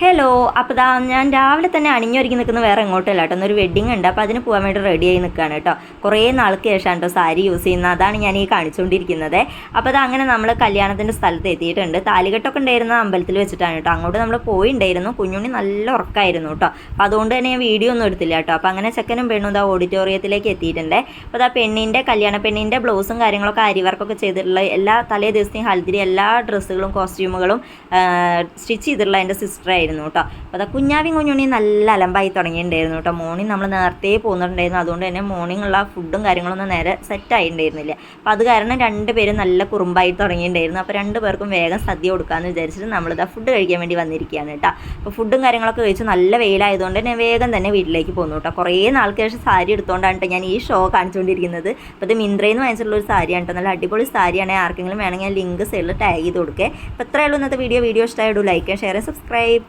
Hello അപ്പോൾ ദാ ഞാൻ രാവിലെ തന്നെ അണിഞ്ഞൊരുക്കി നിൽക്കുന്ന വേറെ എങ്ങോട്ടല്ല കേട്ടോ. ഒരു വെഡിങ് ഉണ്ട്. അപ്പോൾ അതിന് പോകാൻ വേണ്ടി റെഡി ആയി നിൽക്കുകയാണ് കേട്ടോ. കുറേ നാൾക്ക് ശേഷമാണ് കേട്ടോ സാരി യൂസ് ചെയ്യുന്നത്. അതാണ് ഞാൻ ഈ കാണിച്ചുകൊണ്ടിരിക്കുന്നത് അപ്പോൾ അത് അങ്ങനെ നമ്മൾ കല്യാണത്തിന്റെ സ്ഥലത്ത് എത്തിയിട്ടുണ്ട്. താലികെട്ടൊക്കെ ഉണ്ടായിരുന്ന അമ്പലത്തിൽ വെച്ചിട്ടാണ് കേട്ടോ അങ്ങോട്ട് നമ്മൾ പോയിണ്ടായിരുന്നു. കുഞ്ഞുണ്ണി നല്ല ഉറക്കായിരുന്നു കേട്ടോ അപ്പോൾ അതുകൊണ്ട് തന്നെ ഞാൻ വീഡിയോ ഒന്നും എടുത്തില്ല കേട്ടോ അപ്പോൾ അങ്ങനെ ചെക്കനും പെണ്ണും ഇതാ ഓഡിറ്റോറിയത്തിലേക്ക് എത്തിയിട്ടുണ്ട്. അപ്പോൾ അതാ പെണ്ണിന്റെ കല്യാണ പെണ്ണിന്റെ ബ്ലൗസും കാര്യങ്ങളൊക്കെ അരി വർക്കൊക്കെ ചെയ്തിട്ടുള്ള എല്ലാ തലേ ദിവസത്തെയും ഹൽദിരി എല്ലാ ഡ്രസ്സുകളും കോസ്റ്റ്യൂമുകളും സ്റ്റിച്ച് ചെയ്തിട്ടുള്ള എന്റെ സിസ്റ്റർ ആയിരുന്നു കേട്ടോ. അപ്പോൾ അതാ കുഞ്ഞാവിയും കുഞ്ഞുണ്ണിയും നല്ല അലമ്പായി തുടങ്ങിയിട്ടുണ്ടായിരുന്നു കേട്ടോ. മോർണിംഗ് നമ്മൾ നേരത്തെ പോകുന്നുണ്ടായിരുന്നു അതുകൊണ്ട് തന്നെ മോർണിംഗ് ഉള്ള ഫുഡും കാര്യങ്ങളൊന്നും നേരെ സെറ്റ് ആയിട്ടുണ്ടായിരുന്നില്ല. അപ്പോൾ അത് കാരണം രണ്ട് പേരും നല്ല കുറുമ്പായി തുടങ്ങിയിട്ടുണ്ടായിരുന്നു. അപ്പോൾ രണ്ട് പേർക്കും വേഗം സദ്യ കൊടുക്കാമെന്ന് വിചാരിച്ചിട്ട് നമ്മളിതാ ഫുഡ് കഴിക്കാൻ വേണ്ടി വന്നിരിക്കുകയാണ് കേട്ടോ. അപ്പോൾ ഫുഡും കാര്യങ്ങളൊക്കെ കഴിച്ച് നല്ല വെയിലായതുകൊണ്ട് തന്നെ വേഗം തന്നെ വീട്ടിലേക്ക് പോന്നു കേട്ടോ. കുറേ നാൾക്ക് ശേഷം സാരി എടുത്തുകൊണ്ടാണ് ട്ടോ ഞാൻ ഈ ഷോ കാണിച്ചുകൊണ്ടിരിക്കുന്നത് അപ്പോൾ ഇത് മിന്ത്രയിൽ നിന്ന് വാങ്ങിച്ചിട്ടുള്ള ഒരു സാരിയാണ് കേട്ടോ. നല്ല അടിപൊളി സാരിയാണ്. ആർക്കെങ്കിലും വേണമെങ്കിൽ ലിങ്ക് സൈഡിൽ ടാഗ് ചെയ്ത് കൊടുക്കുക അപ്പോൾ എത്രയുള്ളൂ ഇന്നത്തെ വീഡിയോ വീഡിയോ ഇഷ്ടമായിട്ടു ലൈക്ക് ഷെയർ സബ്സ്ക്രൈബ്